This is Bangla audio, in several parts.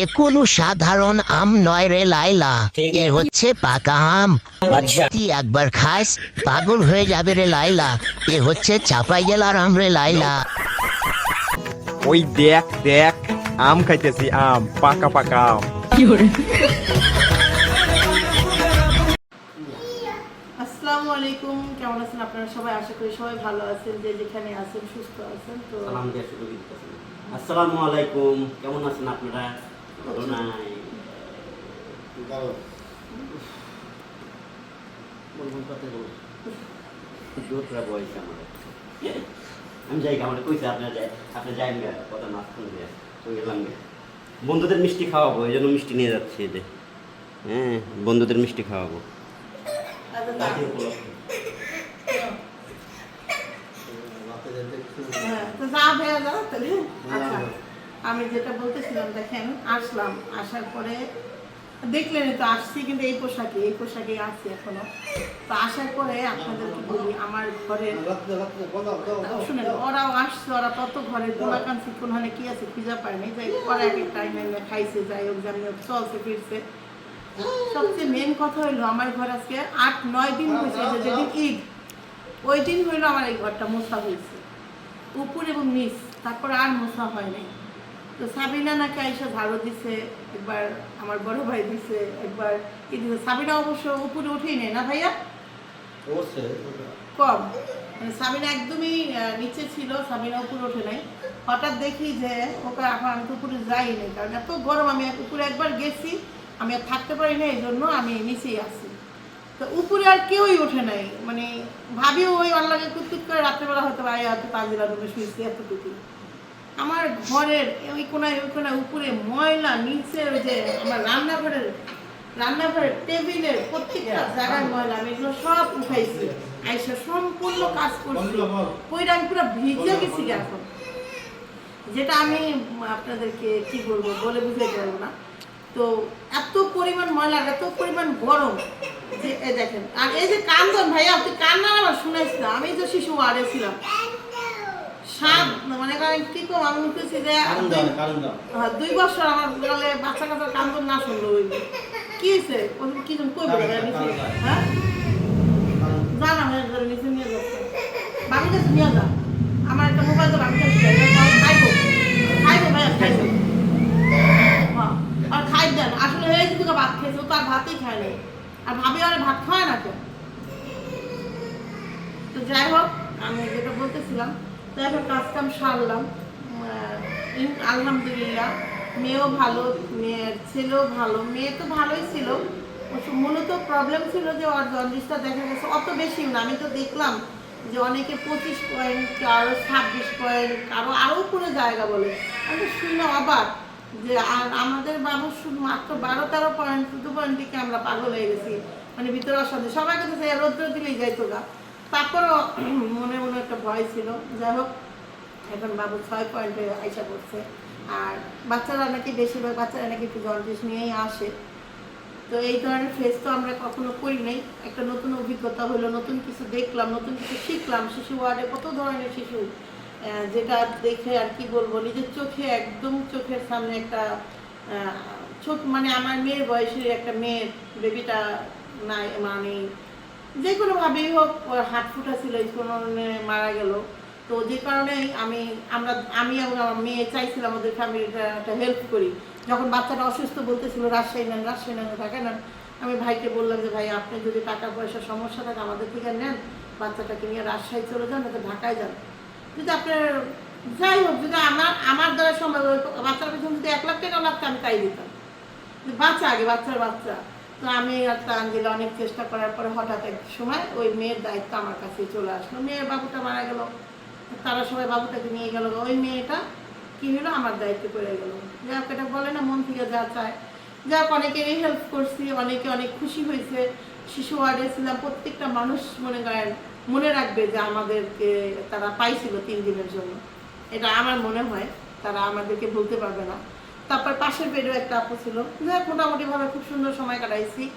এ কোনো সাধারণ আম নয় রে লাইলা এ হচ্ছে পাকা আম। তুই একবার খাস পাগল হয়ে যাবে রে লাইলা এ হচ্ছে চাপাই জেলার আম রে লাইলা। ওই দেখ দেখ আম খাইতেছি আম পাকা পাকা আম। আসসালামু আলাইকুম কেমন আছেন আপনারা সবাই? আশা করি সবাই ভালো আছেন যে যেখানে আছেন সুস্থ আছেন তো আসসালামু আলাইকুম। কেমন আছেন আপনারা? ভালো নাই। আমি যাই আমার কইছে আপনার যাই আপনি যাই না গেলাম বন্ধুদের মিষ্টি খাওয়াবো এই জন্য মিষ্টি নিয়ে যাচ্ছি যে হ্যাঁ বন্ধুদের মিষ্টি খাওয়াবো আচ্ছা, না। হ্যাঁ, তো যা ভাইয়া যাও তাহলে আচ্ছা আমি যেটা বলতেছিলাম, দেখেন, আসলাম, আসার পরে দেখলেন তো আসছি, কিন্তু এই পোশাকে এই পোশাকে আসছি এখনও। তো আসার পরে আপনাদেরকে বলি, আমার ঘরের শুনেন, ওরাও আসছে, ওরা তত ঘরে গোলাকান কোনখানে কি আছে খুঁজে পায়নি যাই ওরা এক টাইমে খাইছে, যাই হোক যেমনি হোক, চলছে, ফিরছে। সবচেয়ে মেন কথা হইল, আমার ঘর আজকে আট, নয় দিন হয়েছে যেদিন ঈদ, ওই দিন হইল আমার এই ঘরটা মোছা হয়েছে। উপর এবং নিচ, তারপর আর মোছা হয় নাই। তো সাবিনা নাকি আইসা ঝাড়ু দিছে একবার আমার বড় ভাই দিছে একবার কি দিছে? সাবিনা অবশ্য উপরে উঠেই নেই না ভাইয়া? কম। মানে সাবিনা একদমই নিচে ছিল সাবিনা উপরে ওঠে নাই। হঠাৎ দেখি যে ওকে এখন আমি তো উপরে যাইনি কারণ এত গরম আমি উপরে একবার গেছি আমি আর থাকতে পারি না এই জন্য আমি নিচেই আছি। তো উপরে আর কেউই ওঠে নাই। মানে ভাবিও ওই অল্লাগে কুতকুত করে রাত্রেবেলা হয়তো আয় হয়তো তাজিলা রুমে শুয়েছি এতটুকু আমার ঘরের ওই কোনায় ওই কোনায় উপরে ময়লা নিচে ওই যে আমার রান্নাঘরের রান্নাঘরের টেবিলের প্রত্যেকটা জায়গায় ময়লা আমি এগুলো সব উঠাইছি। আইসা সম্পূর্ণ কাজ করছি। ওইটা আমি পুরো ভিজে গেছি এখন। যেটা আমি আপনাদেরকে কি বলব বলে বুঝাইতে পারব না। তো এত পরিমাণ ময়লা এত পরিমাণ গরম যে দেখেন। আর এই যে কান্দন ভাইয়া তুই কান্না আমার শুনেছ না? আমি তো শিশু ওয়ার্ডে ছিলাম। সাত মানে করেন কি কম? আমি উঠেছি যে হ্যাঁ, দুই বছর আমার গেলে বাচ্চা কাচ্চা কান্দন না শুনলো ওই কি হয়েছে? কি জন কই বলে হ্যাঁ? জানা হয়ে ধরে নিচে নিয়ে যাচ্ছে। বাড়ি কাছে নিয়ে যা। আমার একটা মোবাইল তো বাড়ি কাছে খাইবো। খাইবো ভাইয়া খাইবো। হ্যাঁ আর খাই দেন। আসলে হয়ে যদি ভাত খেয়েছে ও তো আর ভাতই খায় আর ভাবি আর ভাত খায় না তো যাই হোক আমি যেটা বলতেছিলাম তো এখন কাজ কাম সারলাম আলহামদুলিল্লাহ, মেয়েও ভালো, মেয়ের ছেলেও ভালো, মেয়ে তো ভালোই ছিল। মূলত প্রবলেম ছিল যে ওর জন্ডিসটা দেখা গেছে অত বেশি না। আমি তো দেখলাম যে অনেকে পঁচিশ পয়েন্ট কারও ছাব্বিশ পয়েন্ট কারও আরও কোনো জায়গা বলে। আমি শুনে অবাক যে আর আমাদের বাবু শুধু মাত্র বারো, তেরো পয়েন্ট চোদ্দ পয়েন্ট দিকে আমরা পাগল হয়ে গেছি? মানে ভিতরে অশান্তি। সবাই সে রৌদ্র দিলেই যাইতো গা। তারপরও মনে মনে একটা ভয় ছিল। যাই হোক, এখন বাবু ছয় পয়েন্টে আইসা করছে আর বাচ্চারা নাকি, বেশিরভাগ বাচ্চারা নাকি একটু জন্ডিস নিয়েই আসে। তো এই ধরনের ফেস তো আমরা কখনো করি নাই। একটা নতুন অভিজ্ঞতা হলো, নতুন কিছু দেখলাম, নতুন কিছু শিখলাম, শিশু ওয়ার্ডে কত ধরনের শিশু যেটা দেখে আর কি বলব, নিজের চোখে একদম চোখের সামনে একটা ছোট মানে আমার মেয়ের বয়সের একটা মেয়ের বেবিটা নাই মানে যে কোনোভাবেই হোক, ওর হাত ফুটা ছিল এই মারা গেল। তো যে কারণেই আমি, আমরা, আমি আমার মেয়ে চাইছিলাম ওদের ফ্যামিলিটা একটা হেল্প করি। যখন বাচ্চাটা অসুস্থ বলতেছিল, রাজশাহী নেন রাজশাহী নেন থাকে না আমি ভাইকে বললাম যে, ভাই, আপনি যদি টাকা পয়সার সমস্যা থাকে, আমাদের থেকে নেন। বাচ্চাটাকে নিয়ে রাজশাহী চলে যান তো ঢাকায় যান। যদি আপনার, যাই হোক, যদি আমার আমার দ্বারা সম্ভব বাচ্চার পিছনে যদি এক লাখ টাকা লাগতো, আমি তাই দিতাম। বাচ্চা আগে, বাচ্চার বাচ্চা। আমি আর তানজিল অনেক চেষ্টা করার পরে হঠাৎ এক সময় ওই মেয়ের দায়িত্ব আমার কাছে চলে আসলো। মেয়ের বাবুটা মারা গেল। তারা সবাই বাবুটাকে নিয়ে গেল। ওই মেয়েটা কি হলো? আমার দায়িত্ব পড়ে গেল। যাক এটা বলে না, মন থেকে যা চায়। যাক অনেকে হেল্প করছি, অনেকে অনেক খুশি হয়েছে। শিশু ওয়ার্ডে ছিলাম, প্রত্যেকটা মানুষ মনে করেন, মনে রাখবে যে আমাদেরকে তারা পাইছিল তিন দিনের জন্য। এটা আমার মনে হয়, তারা আমাদেরকে বলতে পারবে না। তারপর পাশের বেডেও একটা আপু ছিল। যাক, মোটামুটি ভাবে খুব সুন্দর সময় কাটাইছি।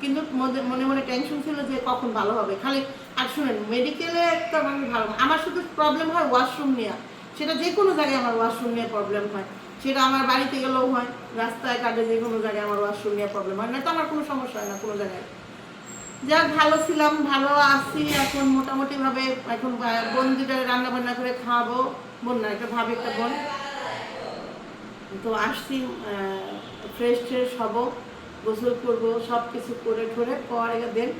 কিন্তু মনে মনে টেনশন ছিল যে কখন ভালো হবে। খালি, আর শুনেন মেডিকেলে একটা মানে ভালো আমার শুধু প্রবলেম হয় ওয়াশরুম নিয়ে। সেটা যে কোনো জায়গায় আমার ওয়াশরুম নিয়ে প্রবলেম হয়। সেটা আমার বাড়িতে গেলেও হয়। রাস্তায় কাটে যে কোনো জায়গায় আমার ওয়াশরুম নিয়ে প্রবলেম হয়। না তো আমার কোনো সমস্যা হয় না কোনো জায়গায়। যাক, ভালো ছিলাম, ভালো আছি। এখন মোটামুটিভাবে এখন বা- বোন দুটা রান্না বান্না করে খাওয়াবো। বোন না, একটা ভাবে, একটা বোন। তো আসছি ফ্রেশ ট্রেশ হব, গোসল করব সব কিছু করে ঠরে পরে দেন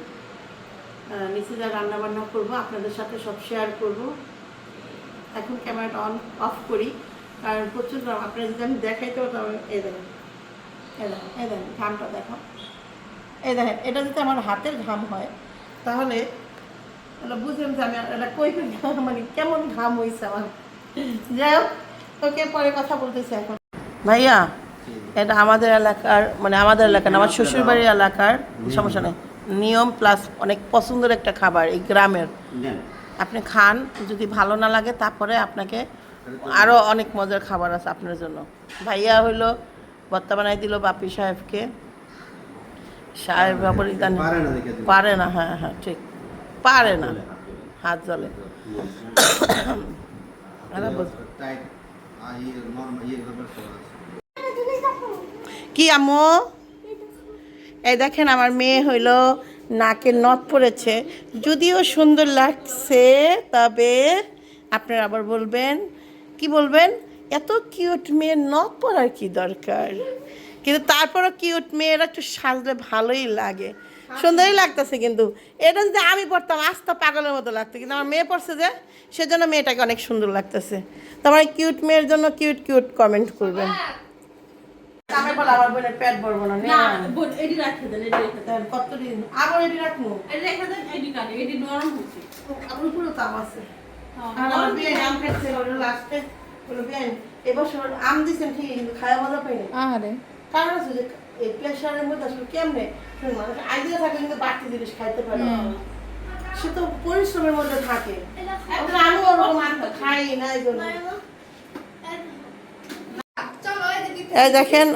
নিচে যা রান্না বান্না করব, আপনাদের সাথে সব শেয়ার করব। এখন ক্যামেরাটা অন অফ করি, কারণ প্রচুর আপনারা যদি আমি পারতাম এই দেখেন এই দেখেন এই দেখেন, ঘামটা দেখো। এ দেখেন, এটা যদি আমার হাতের ঘাম হয়, তাহলে বুঝলাম যে আমি এটা কই মানে কেমন ঘাম হয়েছে আমার। যাই হোক, ওকে পরে কথা বলতেছি এখন। ভাইয়া এটা আমাদের এলাকার মানে আমাদের এলাকার আমার শ্বশুরবাড়ির এলাকার। সমস্যা নেই। নিয়ম প্লাস অনেক পছন্দের একটা খাবার এই গ্রামের। আপনি খান যদি ভালো না লাগে তারপরে আপনাকে আরও অনেক মজার খাবার আছে আপনার জন্য। ভাইয়া হইল বর্তা বানাই দিল বাপি সাহেবকে। সাহেব বাবর পারে না। পারে হ্যাঁ হ্যাঁ ঠিক। পারে না। হাত জলে। আরে বল- টাইট আর ইয়ে নরমাল ইয়ে ব্যাপার করা আছে কি আম্মু? এই দেখেন আমার মেয়ে হইল নাকের নথ পড়েছে। যদিও সুন্দর লাগছে, তবে আপনারা আবার বলবেন, কি বলবেন? এত কিউট মেয়ের নথ পরার কি দরকার? কিন্তু তারপরও কিউট মেয়েরা একটু সাজলে ভালোই লাগে। সুন্দরই লাগতেছে কিন্তু। এটা যদি আমি পড়তাম আস্তা পাগলের মতো লাগতো কিন্তু আমার মেয়ে পড়ছে যে, সেজন্য মেয়েটাকে অনেক সুন্দর লাগতেছে। তোমার কিউট মেয়ের জন্য কিউট কিউট কমেন্ট করবেন। আমি বলে আমার বোনের পেট ভরবো না না বোন এডি রাখতে দেন এডি রাখতে দেন। কতদিন আবার এটি রাখব? এডি রেখে দেন এডি কাটে এডি নরম হচ্ছে। আমার পুরো তাম আছে। হ্যাঁ, আর আমার বিয়ে আম খাচ্ছে ওটা লাস্টে বলে বিয়ে এবছর আম দিচ্ছেন ঠিক কিন্তু খাওয়া মজা পাইনি আরে কারণ আছে যে এই প্রেশারের মধ্যে আসলে কেমনে? মানুষ আইডিয়া থাকলে কিন্তু বাড়তি জিনিস খাইতে পারে। সে তো পরিশ্রমের মধ্যে থাকে। আমি ওরকম খাই না এই জন্য এই দেখেন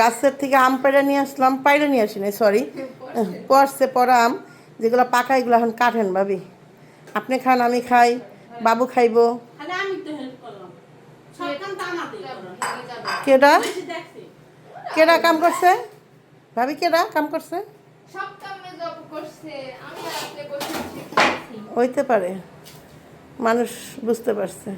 গাছের থেকে আম পাইরা নিয়ে আসলাম পাইরা নিয়ে আসি নাই সরি পড়ছে পড়া আম যেগুলো পাকা এগুলো এখন কাটেন ভাবি। আপনি খান আমি খাই বাবু খাইবো। খালি আমি তো হেল্প করলাম। সব কাম তো আমাতেই করলাম। কেডা? কেডা কাম করছে? ভাবি কেডা কাম করছে? হইতে পারে। মানুষ বুঝতে পারছে।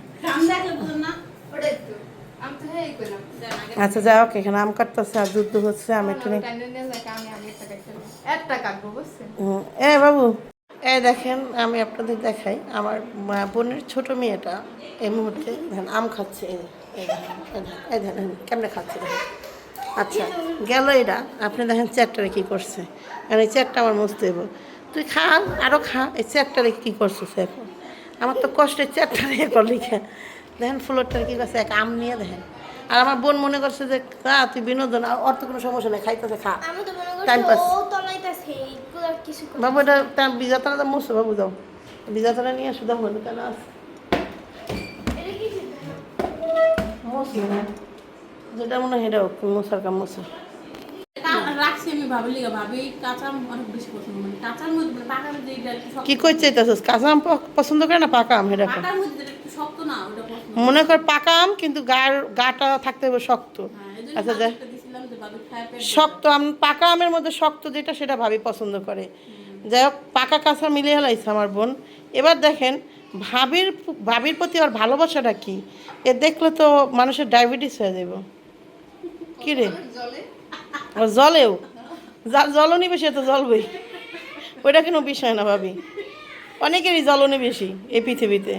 আচ্ছা যাই হোক, এখানে আম কাটতেছে আর যুদ্ধ হচ্ছে, আমি একটু এ বাবু এই দেখেন, আমি আপনাদের দেখাই, আমার বোনের ছোট মেয়েটা এই মুহূর্তে আম খাচ্ছে, এই কেমনে খাচ্ছে আচ্ছা গেল এটা আপনি দেখেন চ্যাটটারে কী করছে। এই চ্যাটটা আমার মুছতে দেবো তুই খা আরও খা, এই চ্যাটটারে কী করছিস এখন? আমার তো কষ্টের চ্যাটটা নিয়ে করলি খা দেখেন ফ্লোরটার কি করছে? এক আম নিয়ে দেখেন। আর আমার বোন মনে করছে যে খা তুই বিনোদন আর ওর তো কোনো সমস্যা নেই খাইতেছে খা। টাইম পাস বাবু এটা তার তো মুছো বাবু দাও বিজাতলা নিয়ে আসো দাও কেন আছে। মরছে না যেটা মনে হয় এটা মশার কাম কা- রাখছি আমি ভাবি লিগা। ভাবি কাঁচা আম অনেক বেশি পছন্দ মানে কাঁচার মধ্যে মানে পাকার মধ্যে এইটা একটু শক্ত কি কই চাইতেছিস কাঁচা আম পছন্দ করে না পাকা আম? কর। পাকার মধ্যে একটু শক্ত না ওটা পছন্দ মনে কর পাকা আম কিন্তু গার গাটা থাকতে হবে শক্ত। হ্যাঁ আচ্ছা দেখ শক্ত আম পাকা আমের মধ্যে শক্ত যেটা সেটা ভাবি পছন্দ করে। যাই হোক পাকা কাঁচা মিলিয়ে হেলাইছে আমার বোন। এবার দেখেন ভাবির ভাবির প্রতি ওর ভালোবাসাটা কি? এ দেখলে তো মানুষের ডায়াবেটিস হয়ে যাব কি রে? জলেও। যার জলনি বেশি তো জ্বলবেই। ওইটা কোনো বিষয় না ভাবি। অনেকেরই জ্বলনি বেশি এই পৃথিবীতে।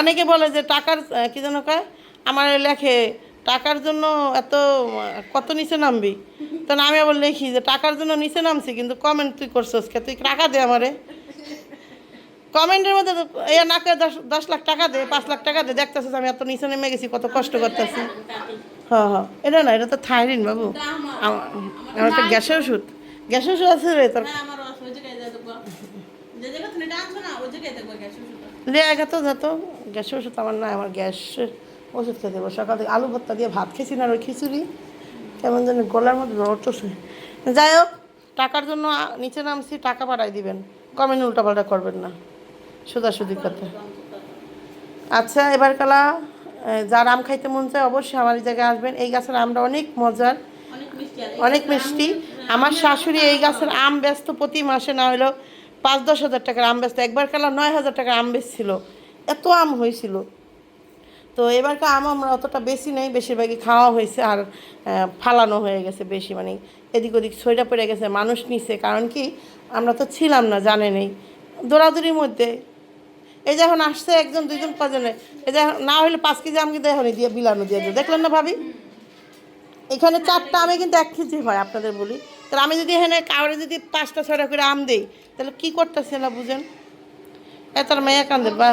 অনেকে বলে যে টাকার কি যেন কয়, আমার লেখে, টাকার জন্য এত, কত নিচে নামবি? তো আমি আবার লিখি যে, টাকার জন্য নিচে নামছি, কিন্তু কমেন্ট তুই করছিস কে? তুই টাকা দে আমারে। কমেন্টের মধ্যে এ নাকে দশ দশ লাখ টাকা দে, পাঁচ লাখ টাকা দে, দেখতেছিস আমি এত নিচে নেমে গেছি, কত কষ্ট করতেছি। হ্যাঁ হ্যাঁ। এটা না এটা তো থাইরিন বাবু। আমার একটা গ্যাসের ওষুধ। গ্যাসের ওষুধ আছে রে তোর হ্যাঁ জায়গা তো যেত গ্যাসের ওষুধ আমার না আমার গ্যাস ওষুধ খেতে দেবো সকাল থেকে আলু ভর্তা দিয়ে ভাত খেয়েছি না আর ওই খিচুড়ি। কেমন যেন গলার মধ্যে ধরতেছে যাই হোক টাকার জন্য নিচে নামছি টাকা পাঠাই দিবেন। কমেন্ট উল্টাপাল্টা করবেন না। সুদাসুদি কথা। আচ্ছা এবার কালা যার আম খাইতে মন চায় অবশ্যই আমার এই জায়গায় আসবেন। এই গাছের আমটা অনেক মজার অনেক মিষ্টি মিষ্টি। আমার শাশুড়ি এই গাছের আম ব্যস্ত প্রতি মাসে না হলেও পাঁচ দশ হাজার টাকার আম ব্যস্ত। একবার কালা নয় হাজার টাকার আম বেচছিল। এত আম হয়েছিল। তো এবারকার আম আমরা অতটা বেশি নেই বেশিরভাগই খাওয়া হয়েছে আর ফালানো হয়ে গেছে বেশি মানে এদিক ওদিক ছইটা পড়ে গেছে মানুষ নিছে। কারণ কি আমরা তো ছিলাম না জানে নেই। দৌড়াদৌড়ির মধ্যে এই যে এখন আসছে একজন, দুইজন পাঁচজনে এই যে না হলে পাঁচ কেজি আমি কিন্তু এখনই দিয়ে বিলানো দিয়ে দেখলেন না ভাবি? এখানে চারটা আমি কিন্তু এক কেজি হয়, আপনাদের বলি। তাহলে আমি যদি এখানে কাউরে যদি পাঁচটা, ছয়টা করে আম দিই, তাহলে কী করতেছে না বুঝেন? এত মেয়ে কান্দে বা